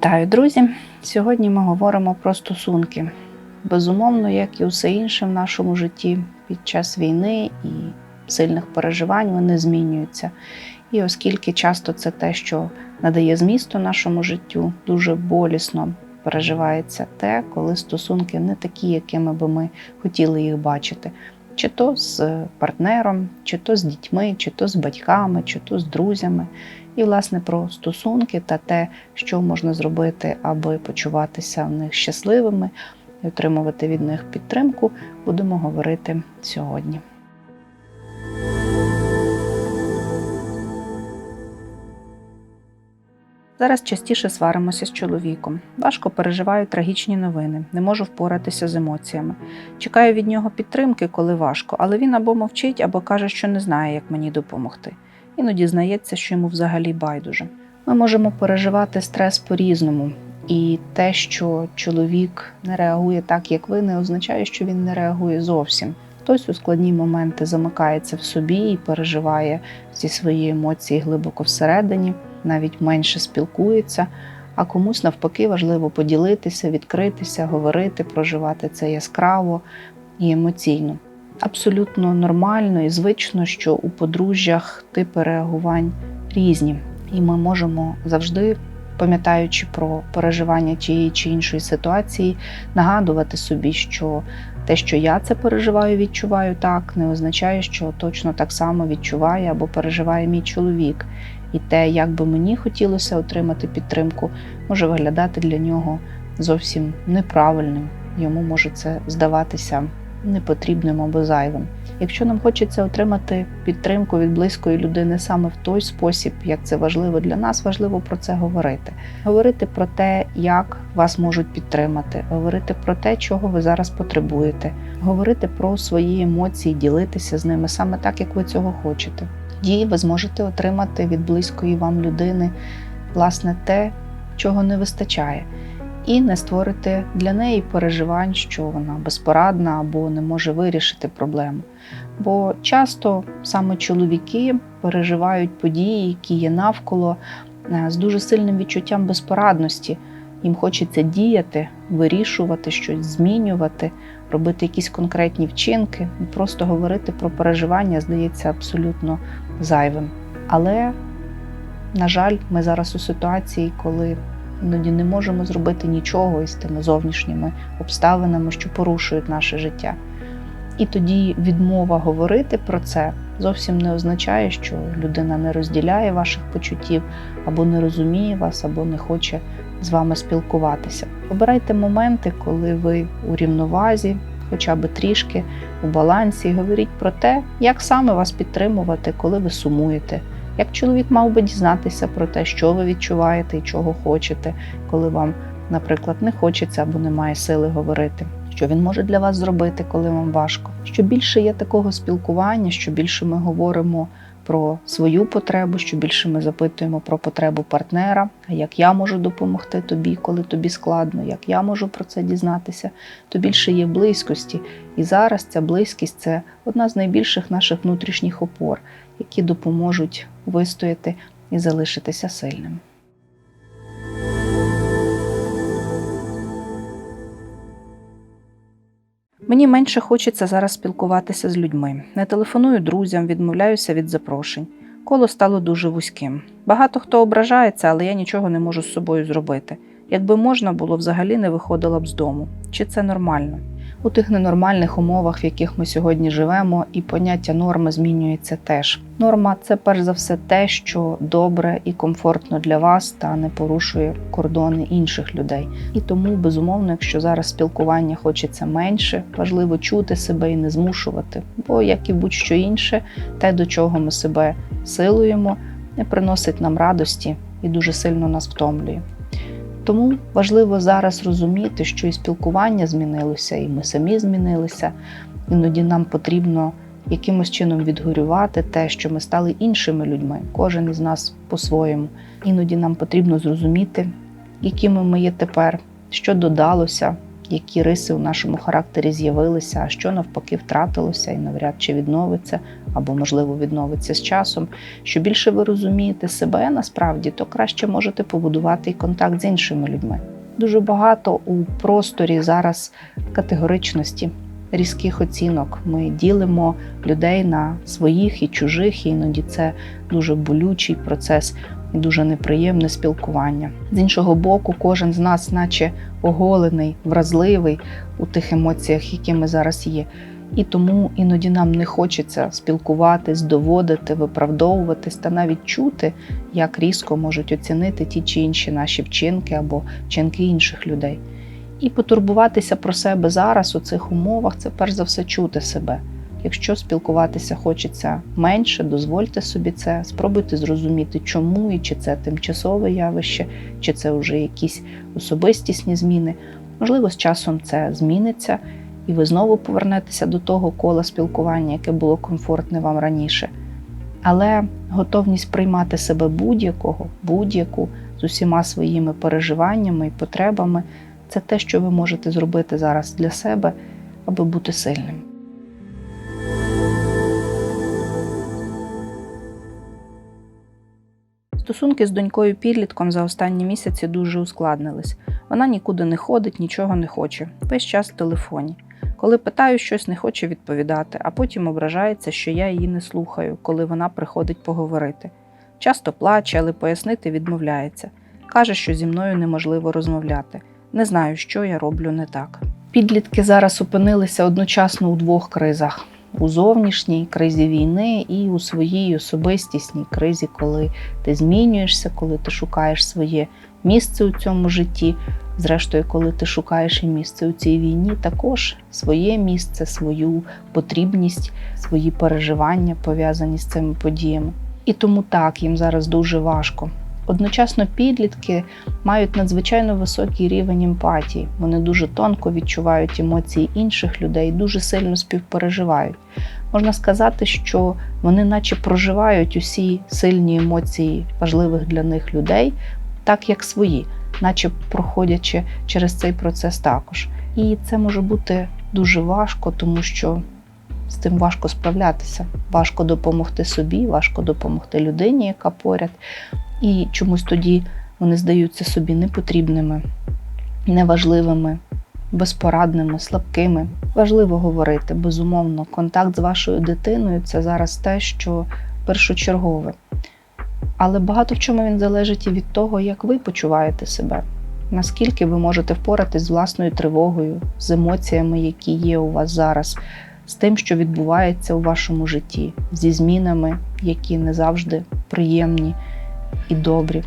Вітаю, друзі! Сьогодні ми говоримо про стосунки. Безумовно, як і усе інше в нашому житті під час війни і сильних переживань вони змінюються. І оскільки часто це те, що надає змісту нашому життю, дуже болісно переживається те, коли стосунки не такі, якими би ми хотіли їх бачити. Чи то з партнером, чи то з дітьми, чи то з батьками, чи то з друзями. І, власне, про стосунки та те, що можна зробити, аби почуватися в них щасливими і отримувати від них підтримку, будемо говорити сьогодні. Зараз частіше сваримося з чоловіком. Важко переживаю трагічні новини, не можу впоратися з емоціями. Чекаю від нього підтримки, коли важко, але він або мовчить, або каже, що не знає, як мені допомогти. Іноді знається, що йому взагалі байдуже. Ми можемо переживати стрес по-різному, і те, що чоловік не реагує так, як ви, не означає, що він не реагує зовсім. Хтось у складні моменти замикається в собі і переживає ці свої емоції глибоко всередині, навіть менше спілкується, а комусь навпаки важливо поділитися, відкритися, говорити, проживати це яскраво і емоційно. Абсолютно нормально і звично, що у подружжях типи реагувань різні, і ми можемо завжди, пам'ятаючи про переживання тієї чи іншої ситуації, нагадувати собі, що те, що я це переживаю, відчуваю так, не означає, що точно так само відчуває або переживає мій чоловік. І те, як би мені хотілося отримати підтримку, може виглядати для нього зовсім неправильним. Йому може це здаватися непотрібним або зайвим. Якщо нам хочеться отримати підтримку від близької людини саме в той спосіб, як це важливо для нас, важливо про це говорити. Говорити про те, як вас можуть підтримати, говорити про те, чого ви зараз потребуєте, говорити про свої емоції, ділитися з ними саме так, як ви цього хочете. Тоді ви зможете отримати від близької вам людини власне те, чого не вистачає і не створити для неї переживань, що вона безпорадна або не може вирішити проблему. Бо часто саме чоловіки переживають події, які є навколо е, з дуже сильним відчуттям безпорадності. Їм хочеться діяти, вирішувати щось, змінювати, робити якісь конкретні вчинки. Просто говорити про переживання здається абсолютно зайвим. Але, на жаль, ми зараз у ситуації, коли іноді не можемо зробити нічого із тими зовнішніми обставинами, що порушують наше життя. І тоді відмова говорити про це зовсім не означає, що людина не розділяє ваших почуттів, або не розуміє вас, або не хоче з вами спілкуватися. Обирайте моменти, коли ви у рівновазі, хоча б трішки у балансі, говоріть про те, як саме вас підтримувати, коли ви сумуєте. Як чоловік мав би дізнатися про те, що ви відчуваєте і чого хочете, коли вам, наприклад, не хочеться або немає сили говорити, що він може для вас зробити, коли вам важко. Що більше є такого спілкування, що більше ми говоримо про свою потребу, що більше ми запитуємо про потребу партнера, як я можу допомогти тобі, коли тобі складно, як я можу про це дізнатися, то більше є близькості. І зараз ця близькість це одна з найбільших наших внутрішніх опор, які допоможуть вистояти і залишитися сильним. Мені менше хочеться зараз спілкуватися з людьми. Не телефоную друзям, відмовляюся від запрошень. Коло стало дуже вузьким. Багато хто ображається, але я нічого не можу з собою зробити. Якби можна було, взагалі не виходила б з дому. Чи це нормально? У тих ненормальних умовах, в яких ми сьогодні живемо, і поняття норми змінюється теж. Норма це перш за все те, що добре і комфортно для вас та не порушує кордони інших людей. І тому, безумовно, якщо зараз спілкування хочеться менше, важливо чути себе і не змушувати. Бо, як і будь-що інше, те, до чого ми себе силуємо, не приносить нам радості і дуже сильно нас втомлює. Тому важливо зараз розуміти, що і спілкування змінилося, і ми самі змінилися. Іноді нам потрібно якимось чином відгорювати те, що ми стали іншими людьми, кожен із нас по-своєму. Іноді нам потрібно зрозуміти, якими ми є тепер, що додалося, які риси у нашому характері з'явилися, а що навпаки втратилося і навряд чи відновиться, або, можливо, відновиться з часом. Що більше ви розумієте себе насправді, то краще можете побудувати і контакт з іншими людьми. Дуже багато у просторі зараз категоричності, різких оцінок. Ми ділимо людей на своїх і чужих, і іноді це дуже болючий процес і дуже неприємне спілкування. З іншого боку, кожен з нас, наче оголений, вразливий у тих емоціях, які ми зараз є. І тому іноді нам не хочеться спілкуватись, доводити, виправдовуватись та навіть чути, як різко можуть оцінити ті чи інші наші вчинки або вчинки інших людей. І потурбуватися про себе зараз у цих умовах це перш за все чути себе. Якщо спілкуватися хочеться менше, дозвольте собі це, спробуйте зрозуміти, чому і чи це тимчасове явище, чи це вже якісь особистісні зміни. Можливо, з часом це зміниться, і ви знову повернетеся до того кола спілкування, яке було комфортне вам раніше. Але готовність приймати себе будь-якого, будь-яку з усіма своїми переживаннями і потребами це те, що ви можете зробити зараз для себе, аби бути сильним. Стосунки з донькою підлітком за останні місяці дуже ускладнились. Вона нікуди не ходить, нічого не хоче, весь час в телефоні. Коли питаю, щось не хоче відповідати, а потім ображається, що я її не слухаю, коли вона приходить поговорити. Часто плаче, але пояснити відмовляється. Каже, що зі мною неможливо розмовляти. Не знаю, що я роблю не так. Підлітки зараз опинилися одночасно у двох кризах: у зовнішній кризі війни і у своїй особистісній кризі, коли ти змінюєшся, коли ти шукаєш своє місце у цьому житті. Зрештою, коли ти шукаєш і місце у цій війні, також своє місце, свою потрібність, свої переживання пов'язані з цими подіями. І тому так їм зараз дуже важко. Одночасно підлітки мають надзвичайно високий рівень емпатії. Вони дуже тонко відчувають емоції інших людей, дуже сильно співпереживають. Можна сказати, що вони, наче проживають усі сильні емоції важливих для них людей, так як свої, наче проходячи через цей процес також. І це може бути дуже важко, тому що з цим важко справлятися. Важко допомогти собі, важко допомогти людині, яка поряд. І чомусь тоді вони здаються собі непотрібними, неважливими, безпорадними, слабкими. Важливо говорити, безумовно, контакт з вашою дитиною це зараз те, що першочергове. Але багато в чому він залежить і від того, як ви почуваєте себе, наскільки ви можете впоратись з власною тривогою, з емоціями, які є у вас зараз, з тим, що відбувається у вашому житті, зі змінами, які не завжди приємні і добрі.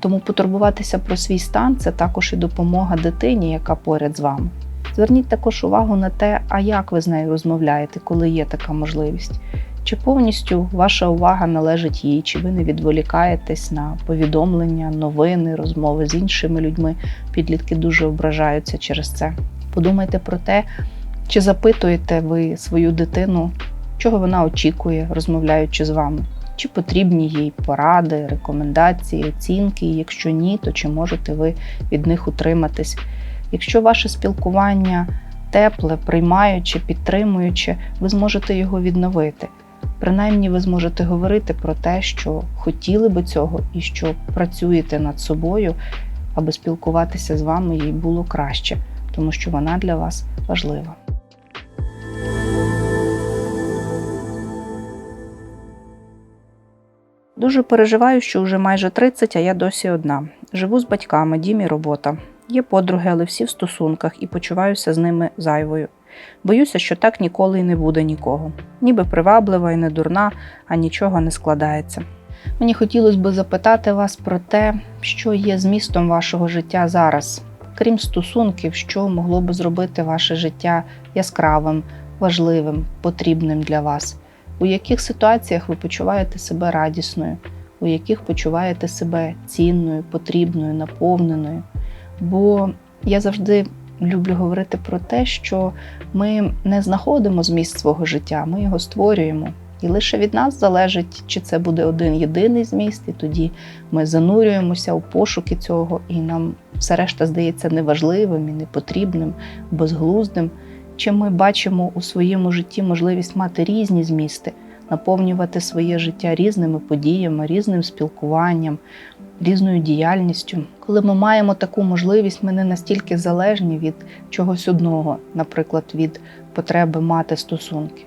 Тому потурбуватися про свій стан це також і допомога дитині, яка поряд з вами. Зверніть також увагу на те, а як ви з нею розмовляєте, коли є така можливість. Чи повністю ваша увага належить їй, чи ви не відволікаєтесь на повідомлення, новини, розмови з іншими людьми? Підлітки дуже ображаються через це. Подумайте про те, чи запитуєте ви свою дитину, чого вона очікує, розмовляючи з вами. Чи потрібні їй поради, рекомендації, оцінки? Якщо ні, то чи можете ви від них утриматись? Якщо ваше спілкування тепле, приймаюче, підтримуюче, ви зможете його відновити. Принаймні, ви зможете говорити про те, що хотіли би цього і що працюєте над собою, аби спілкуватися з вами їй було краще, тому що вона для вас важлива. Дуже переживаю, що вже майже 30, а я досі одна. Живу з батьками, дім і робота. Є подруги, але всі в стосунках і почуваюся з ними зайвою. Боюся, що так ніколи й не буде нікого. Ніби приваблива і не дурна, а нічого не складається. Мені хотілося б запитати вас про те, що є змістом вашого життя зараз, крім стосунків, що могло би зробити ваше життя яскравим, важливим, потрібним для вас. У яких ситуаціях ви почуваєте себе радісною, у яких почуваєте себе цінною, потрібною, наповненою. Бо я завжди люблю говорити про те, що ми не знаходимо зміст свого життя, ми його створюємо. І лише від нас залежить, чи це буде один єдиний зміст, і тоді ми занурюємося у пошуки цього, і нам все решта здається неважливим і непотрібним, безглуздим. Чи ми бачимо у своєму житті можливість мати різні змісти, наповнювати своє життя різними подіями, різним спілкуванням, різною діяльністю. Коли ми маємо таку можливість, ми не настільки залежні від чогось одного, наприклад, від потреби мати стосунки.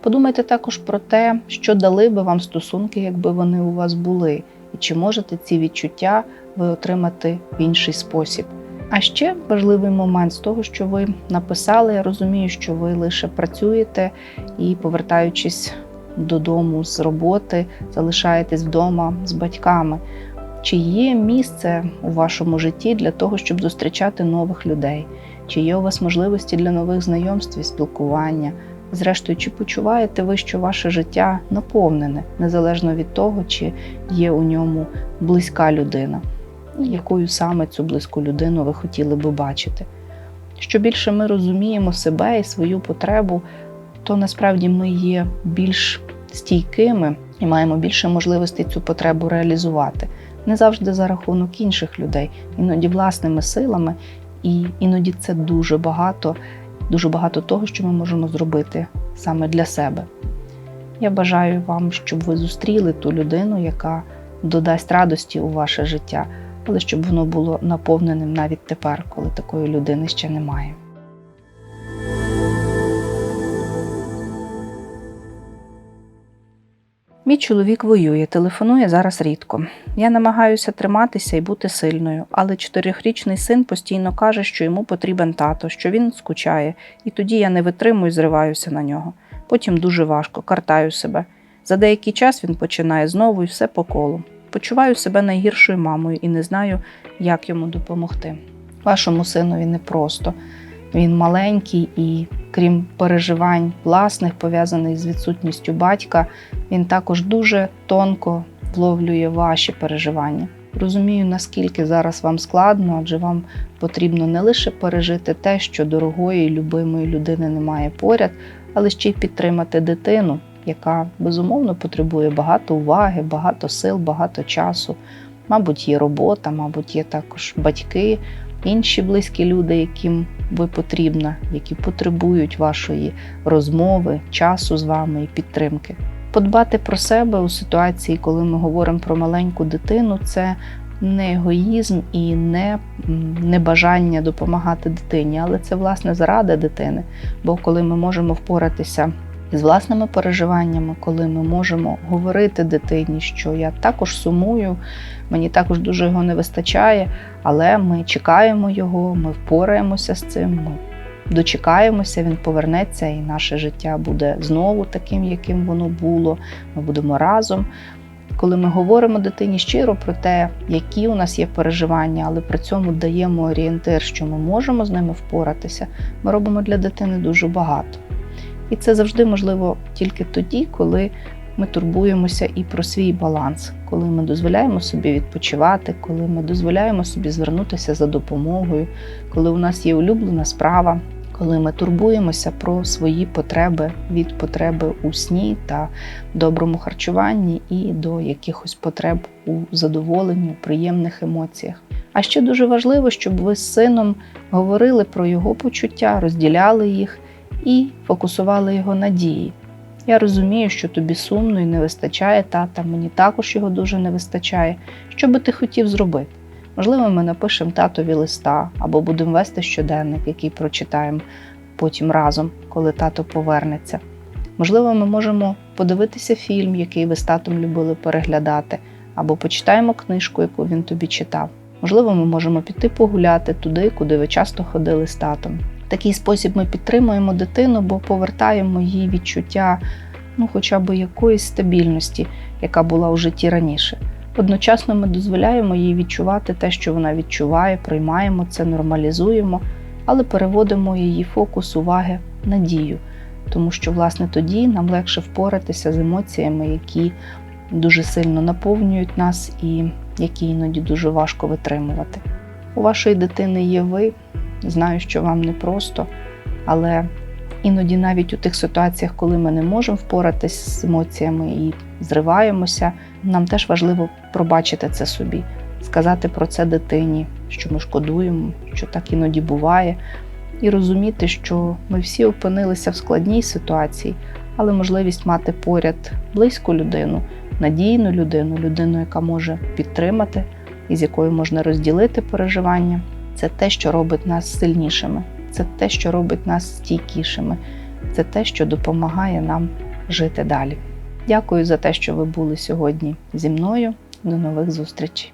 Подумайте також про те, що дали би вам стосунки, якби вони у вас були, і чи можете ці відчуття ви отримати в інший спосіб. А ще важливий момент з того, що ви написали, я розумію, що ви лише працюєте і, повертаючись додому з роботи, залишаєтесь вдома з батьками. Чи є місце у вашому житті для того, щоб зустрічати нових людей? Чи є у вас можливості для нових знайомств і спілкування? Зрештою, чи почуваєте ви, що ваше життя наповнене, незалежно від того, чи є у ньому близька людина? Якою саме цю близьку людину ви хотіли би бачити. Що більше ми розуміємо себе і свою потребу, то насправді ми є більш стійкими і маємо більше можливостей цю потребу реалізувати. Не завжди за рахунок інших людей, іноді власними силами, і іноді це дуже багато, дуже багато того, що ми можемо зробити саме для себе. Я бажаю вам, щоб ви зустріли ту людину, яка додасть радості у ваше життя але щоб воно було наповненим навіть тепер, коли такої людини ще немає. Мій чоловік воює, телефонує зараз рідко. Я намагаюся триматися і бути сильною, але чотирьохрічний син постійно каже, що йому потрібен тато, що він скучає, і тоді я не витримую зриваюся на нього. Потім дуже важко, картаю себе. За деякий час він починає знову і все по колу. Почуваю себе найгіршою мамою і не знаю, як йому допомогти. Вашому синові непросто. Він маленький і, крім переживань власних, пов'язаних з відсутністю батька, він також дуже тонко вловлює ваші переживання. Розумію, наскільки зараз вам складно, адже вам потрібно не лише пережити те, що дорогої і любимої людини немає поряд, але ще й підтримати дитину, яка безумовно потребує багато уваги, багато сил, багато часу. Мабуть, є робота, мабуть, є також батьки, інші близькі люди, яким ви потрібна, які потребують вашої розмови, часу з вами і підтримки. Подбати про себе у ситуації, коли ми говоримо про маленьку дитину, це не егоїзм і не небажання допомагати дитині, але це власне заради дитини. Бо коли ми можемо впоратися з власними переживаннями, коли ми можемо говорити дитині, що я також сумую, мені також дуже його не вистачає, але ми чекаємо його, ми впораємося з цим. ми Дочекаємося, він повернеться, і наше життя буде знову таким, яким воно було. Ми будемо разом. Коли ми говоримо дитині щиро про те, які у нас є переживання, але при цьому даємо орієнтир, що ми можемо з ними впоратися, ми робимо для дитини дуже багато. І це завжди можливо тільки тоді, коли ми турбуємося і про свій баланс, коли ми дозволяємо собі відпочивати, коли ми дозволяємо собі звернутися за допомогою, коли у нас є улюблена справа, коли ми турбуємося про свої потреби від потреби у сні та доброму харчуванні і до якихось потреб у задоволенні, приємних емоціях. А ще дуже важливо, щоб ви з сином говорили про його почуття, розділяли їх і фокусували його надії. Я розумію, що тобі сумно і не вистачає тата, мені також його дуже не вистачає. Що би ти хотів зробити? Можливо, ми напишемо татові листа або будемо вести щоденник, який прочитаємо потім разом, коли тато повернеться. Можливо, ми можемо подивитися фільм, який ви з татом любили переглядати, або почитаємо книжку, яку він тобі читав. Можливо, ми можемо піти погуляти туди, куди ви часто ходили з татом. Такий спосіб ми підтримуємо дитину, бо повертаємо їй відчуття ну, хоча б якоїсь стабільності, яка була у житті раніше. Одночасно ми дозволяємо їй відчувати те, що вона відчуває, приймаємо це, нормалізуємо, але переводимо її фокус уваги на дію, тому що, власне, тоді нам легше впоратися з емоціями, які дуже сильно наповнюють нас і які іноді дуже важко витримувати. У вашої дитини є ви, Знаю, що вам непросто, але Іноді навіть у тих ситуаціях, коли ми не можемо впоратись з емоціями і зриваємося, нам теж важливо пробачити це собі, сказати про це дитині, що ми шкодуємо, що так іноді буває, і розуміти, що ми всі опинилися в складній ситуації, але можливість мати поряд близьку людину, надійну людину, людину, яка може підтримати і з якою можна розділити переживання, це те, що робить нас сильнішими, це те, що робить нас стійкішими, це те, що допомагає нам жити далі. Дякую за те, що ви були сьогодні зі мною. До нових зустрічей!